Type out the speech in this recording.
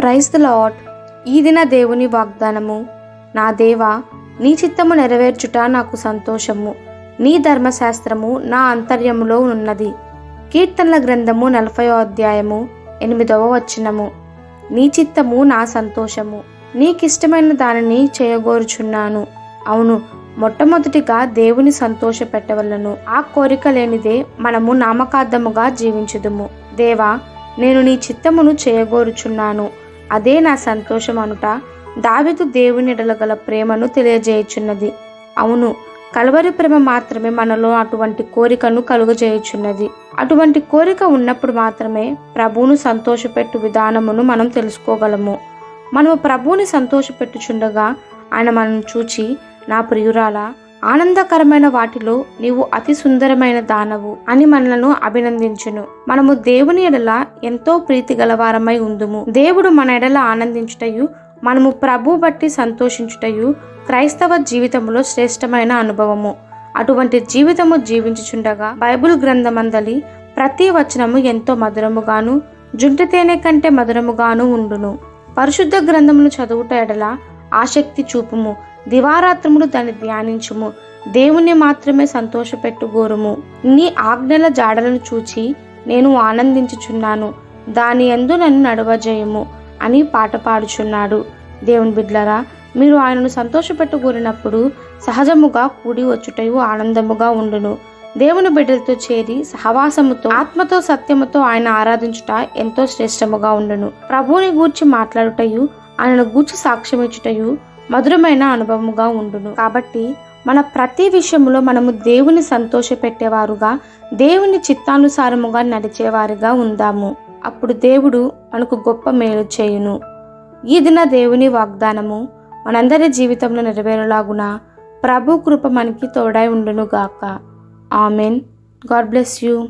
Praise the lot ఈ దిన దేవుని వాగ్దానము. నా దేవా నీ చిత్తము నెరవేర్చుట నాకు సంతోషము. నీ ధర్మశాస్త్రము నా అంతర్యములో ఉన్నది. కీర్తనల గ్రంథము నలభై అధ్యాయము ఎనిమిదవ వచనము. నీ చిత్తము నా సంతోషము. నీకిష్టమైన దానిని చేయగోరుచున్నాను. అవును మొట్టమొదటిగా దేవుని సంతోష పెట్టవలను ఆ కోరిక లేనిదే మనము నామకార్థముగా జీవించుదుము. దేవా నేను నీ చిత్తమును చేయగోరుచున్నాను. అదే నా సంతోషం అనుట దావిదు దేవునిడల గల ప్రేమను తెలియజేయుచున్నది. అవును కలవరి ప్రేమ మాత్రమే మనలో అటువంటి కోరికను కలుగజేయుచున్నది. అటువంటి కోరిక ఉన్నప్పుడు మాత్రమే ప్రభువును సంతోషపెట్టు విధానమును మనం తెలుసుకోగలము. మనము ప్రభువుని సంతోషపెట్టుచుండగా ఆయన మనం చూచి నా ప్రియురాలా ఆనందకరమైన వాటిలో నీవు అతి సుందరమైన దానవు అని మనలను అభినందించును. మనము దేవుని ఎడల ఎంతో ప్రీతి గలవారమై ఉందుము. దేవుడు మన ఎడల ఆనందించుటయు మనము ప్రభు బట్టి సంతోషించుటయు క్రైస్తవ జీవితంలో శ్రేష్టమైన అనుభవము. అటువంటి జీవితము జీవించుచుండగా బైబిల్ గ్రంథమందలి ప్రతి వచనము ఎంతో మధురముగాను జుంటి తేనె కంటే మధురముగాను ఉండును. పరిశుద్ధ గ్రంథమును చదువుట ఎడల ఆసక్తి చూపుము. దివారాత్రములు దాన్ని ధ్యానించుము. దేవుణ్ణి మాత్రమే సంతోషపెట్టు గోరుము నీ ఆజ్ఞల జాడలను చూచి నేను ఆనందించుచున్నాను. దాని ఎందు నన్ను నడవజేయము అని పాట పాడుచున్నాడు. దేవుని బిడ్లరా మీరు ఆయనను సంతోషపెట్టు కూరినప్పుడు సహజముగా కూడి వచ్చుటయు ఆనందముగా ఉండును. దేవుని బిడ్డలతో చేరి సహవాసముతో ఆత్మతో సత్యముతో ఆయన ఆరాధించుట ఎంతో శ్రేష్టముగా ఉండును. ప్రభువుని గూర్చి మాట్లాడుటయు ఆయనను గూర్చి సాక్ష్యమిచ్చుటయు మధురమైన అనుభవముగా ఉండును. కాబట్టి మన ప్రతి విషయంలో మనము దేవుని సంతోషపెట్టేవారుగా దేవుని చిత్తానుసారముగా నడిచేవారిగా ఉందాము. అప్పుడు దేవుడు మనకు గొప్ప మేలు చేయును. ఈ దిన దేవుని వాగ్దానము మనందరి జీవితంలో నెరవేరులాగున ప్రభు కృప మనకి తోడై ఉండును గాక ఆమెన్. God bless you.